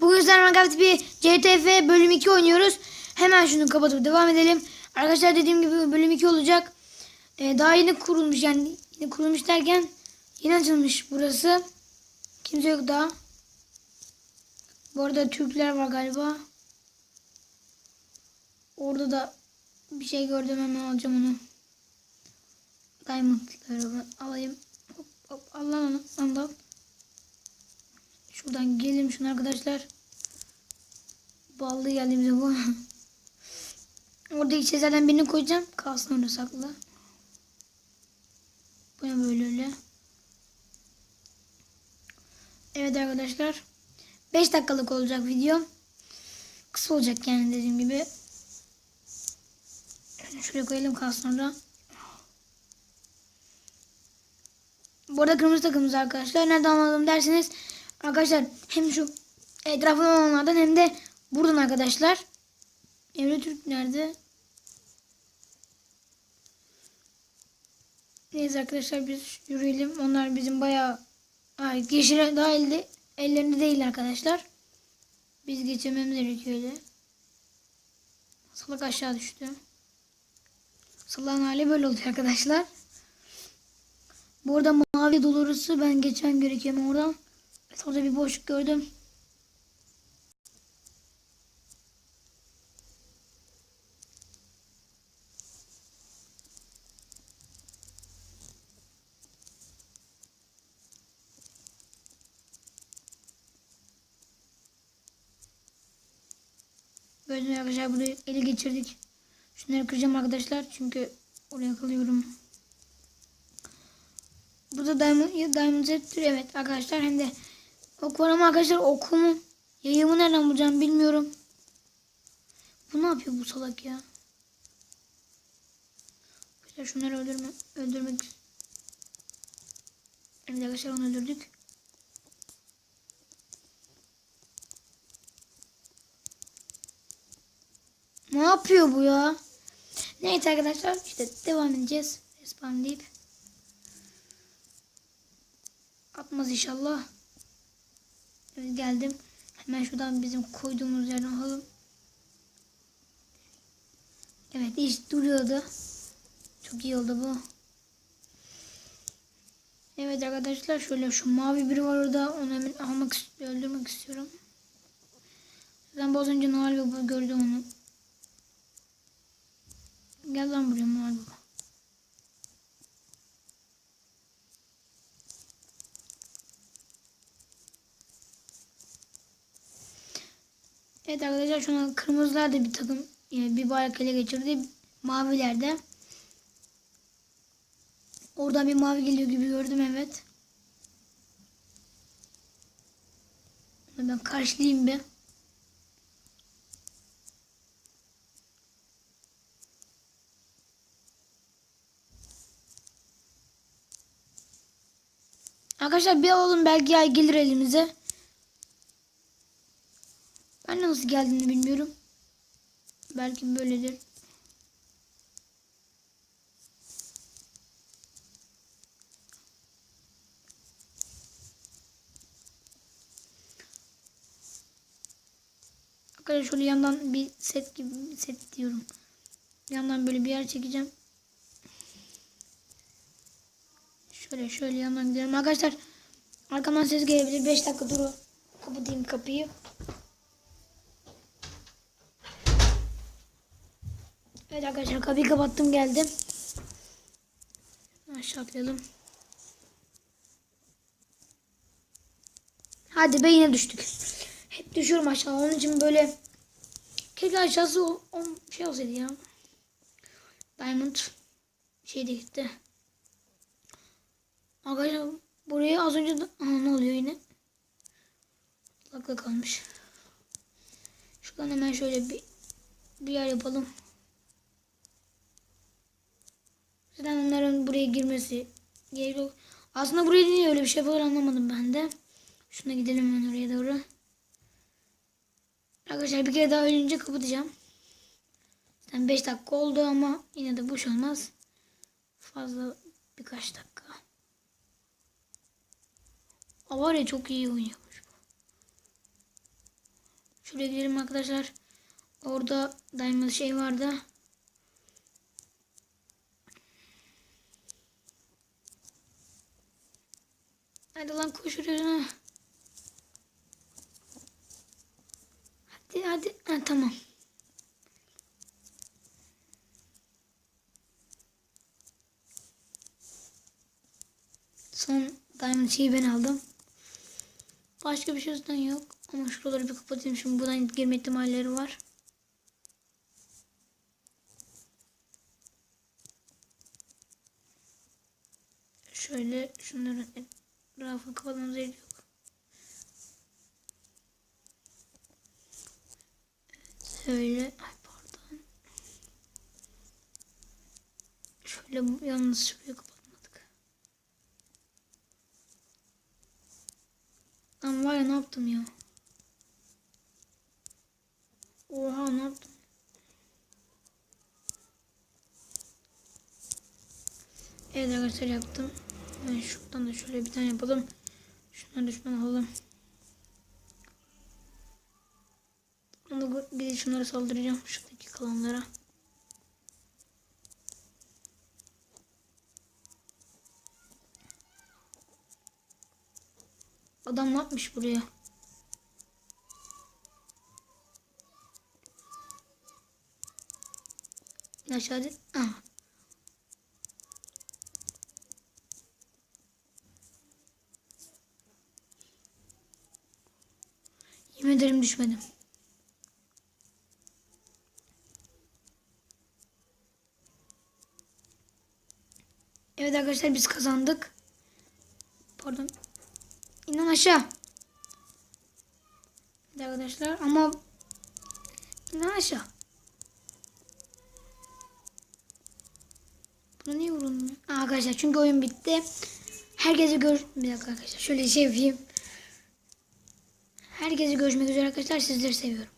Bugün sen Minecraft bir CTF bölüm 2 oynuyoruz. Hemen şunu kapatıp devam edelim. Arkadaşlar dediğim gibi bölüm 2 olacak. Ee, daha yeni kurulmuş yani yeni kurulmuş derken yeni açılmış burası. Kimse yok daha. Bu arada Türkler var galiba. Orada da bir şey gördüm hemen alacağım onu. Diamond'ları alayım. Hop hop Allah onu. Allah. Şuradan gelelim şunu arkadaşlar. Ballı geldi bize bu. Orada içe zaten birini koyacağım. Kalsın orada saklı. Bu ne böyle öyle. Evet arkadaşlar. 5 dakikalık olacak video. Kısa olacak yani dediğim gibi. Şuraya koyalım kalsın orada. Bu arada kırmızı takımımız arkadaşlar. Nereden anladım derseniz arkadaşlar hem şu etrafında olanlardan hem de buradan arkadaşlar. Emre Türk nerede? Neyse arkadaşlar biz yürüyelim. Onlar bizim bayağı ay, yeşile daha elde, ellerinde değil arkadaşlar. Biz geçememiz gerekiyor öyle. Salak aşağı düştü. Salağın hali böyle oluyor arkadaşlar. Bu arada mavi dolurusu ben geçen gerekiyorum oradan. Orada bir boşluk gördüm. Böyle arkadaşlar burayı ele geçirdik. Şunları kıracağım arkadaşlar çünkü oraya kalıyorum. Burada diamond, diamond settir evet arkadaşlar hem de ok ama arkadaşlar okumu yayımı nereden bulacağım bilmiyorum. Bu ne yapıyor bu salak ya? Arkadaşlar şunları öldürme, öldürmek Evet arkadaşlar onu öldürdük. Ne yapıyor bu ya? Neyse arkadaşlar işte devam edeceğiz. Respawn deyip. Atmaz inşallah. Evet geldim. Hemen şuradan bizim koyduğumuz yerden alalım. Evet iş duruyordu. Çok iyi oldu bu. Evet arkadaşlar şöyle şu mavi biri var orada. Onu hemen almak öldürmek istiyorum. Ben az önce Noel Baba gördüm onu. Gel lan buraya Noel Baba. Evet arkadaşlar şu an kırmızılar da bir takım yani bir bayrak ele geçirdi. Maviler de. Oradan bir mavi geliyor gibi gördüm evet. Ben karşılayayım bir. Arkadaşlar bir alalım belki ay gelir elimize. Nasıl geldiğini bilmiyorum. Belki böyledir. Arkadaşlar şöyle yandan bir set gibi set diyorum. Yandan böyle bir yer çekeceğim. Şöyle şöyle yandan gidelim. Arkadaşlar arkamdan ses gelebilir. 5 dakika duru. Kapatayım kapıyı. Evet arkadaşlar kapıyı kapattım geldim. Aşağı atlayalım. Hadi be yine düştük. Hep düşüyorum aşağı. Onun için böyle keşke aşağısı o, o şey olsaydı ya. Diamond şey de gitti. Arkadaşlar buraya az önce. Aa, ne oluyor yine? Lakla kalmış. Şuradan hemen şöyle bir bir yer yapalım. Zaten onların buraya girmesi gerek yok. Aslında buraya niye öyle bir şey yapıyorlar anlamadım ben de. Şuna gidelim hemen oraya doğru. Arkadaşlar bir kere daha ölünce kapatacağım. Zaten 5 dakika oldu ama yine de boş olmaz. Fazla birkaç dakika. Aa, var ya çok iyi oynuyormuş bu. Şuraya gidelim arkadaşlar. Orada diamond şey vardı. Hadi lan koşuyoruz ha. Hadi hadi. Ha, tamam. Son diamond şeyi ben aldım. Başka bir şey zaten yok. Ama şuraları bir kapatayım. Şimdi buradan girme ihtimalleri var. Şöyle şunların etrafını kapatmamıza gerek yok. Şöyle. Ay pardon. Şöyle yalnız şurayı kapatmadık. Lan var ya ne yaptım ya? Oha ne yaptım? Evet arkadaşlar yaptım. Ben şuradan da şöyle bir tane yapalım. Şunları şuradan alalım. Bir de şunlara saldıracağım. Şuradaki kalanlara. Adam ne yapmış buraya? Aşağıda. Aha. Yemin ederim düşmedim. Evet arkadaşlar biz kazandık. Pardon. İnan aşağı. Evet arkadaşlar ama inan aşağı. Buna niye vurulmuyor? Arkadaşlar çünkü oyun bitti. Herkese gör... Bir dakika arkadaşlar şöyle şey yapayım. Herkese görüşmek üzere arkadaşlar. Sizleri seviyorum.